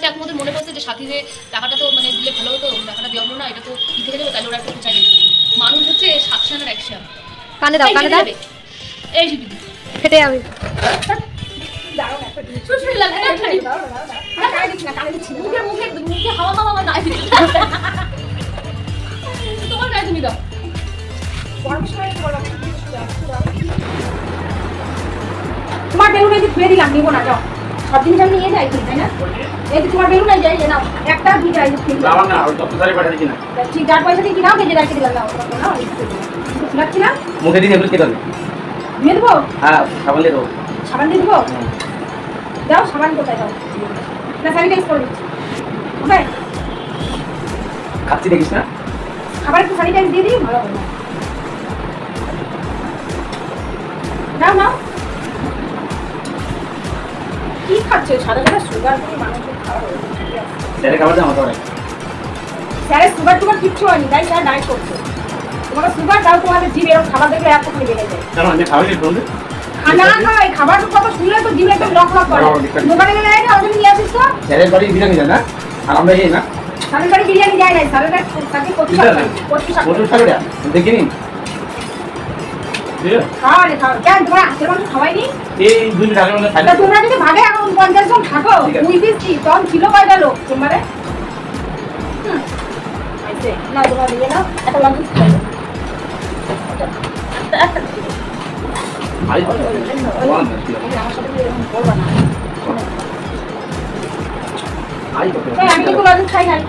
হয়তো এখন ওদের মনে পড়ছে যে সাথী যে টাকাটা তো মানে দিলে ভালো হতো টাকাটা দেওয়া হলো না এটা তো থেকে যাবে তাহলে ওরা একটু চাইবে। মানুষ হচ্ছে সাতশন আর একশন কানে দাও কানে দাও। এই যে দিদি ফেটে যাবে। তোমার গায়ে তুমি দাও তোমার ধুয়ে দিলাম নিবো না যাও। সব জিনিস আমি নিয়ে যাই তাই না? এই তোমার বেলুন এই যাই নাও। একটা দুইটা এই। লাগান না ওই দপ্তর সারি পাঠিয়ে না ঠিক যার পয়সা দিয়ে কিনাও ভেজে রাখতে দিলাম নাও লাগছি না? মুখে এগুলো কে দেবে হ্যাঁ সাবান দিয়ে দেবো। সাবান দিয়ে দেবো? দাও সাবান কোথায় দাও? না স্যানিটাইজ করে দিচ্ছি। হবে খাচ্ছি দেখিস না। খাবার একটু স্যানিটাইজ দিয়ে দিই ভালো হবে নাও নাও। কি খাচ্ছে? সাদা সাদা সুগার দিয়ে মানুষের খাওয়া স্যারের খাবার আমাকে স্যারের সুগার টুগার কিচ্ছু হয়নি তাই স্যার ডায়েট করছে। তোমাকে সুগার দাও তোমাদের জিভ এরকম খাবার দেখলে এত করে বেড়ে যায়। আমি খাওয়াই খানা খাবার কথা শুনলে তো জিভ একদম লক লক করে। দোকানে গেলে না ওদের নিয়ে আসিস তো। স্যারের বাড়ি বিরিয়ানি যায় না আর আমরা না। স্যারের বাড়ি বিরিয়ানি যায় না স্যারের প্রচুর খাবে দেখিনি? তোমরা যদি ভাগে এখন পঞ্চাশ জন থাকো। দুই পিস তখন ছিল কয়টা লোক তোমারে না তোমরা নিয়ে নাও। একটা লঙ্কা না এই, আমি কিন্তু লজেন্স খাই খাই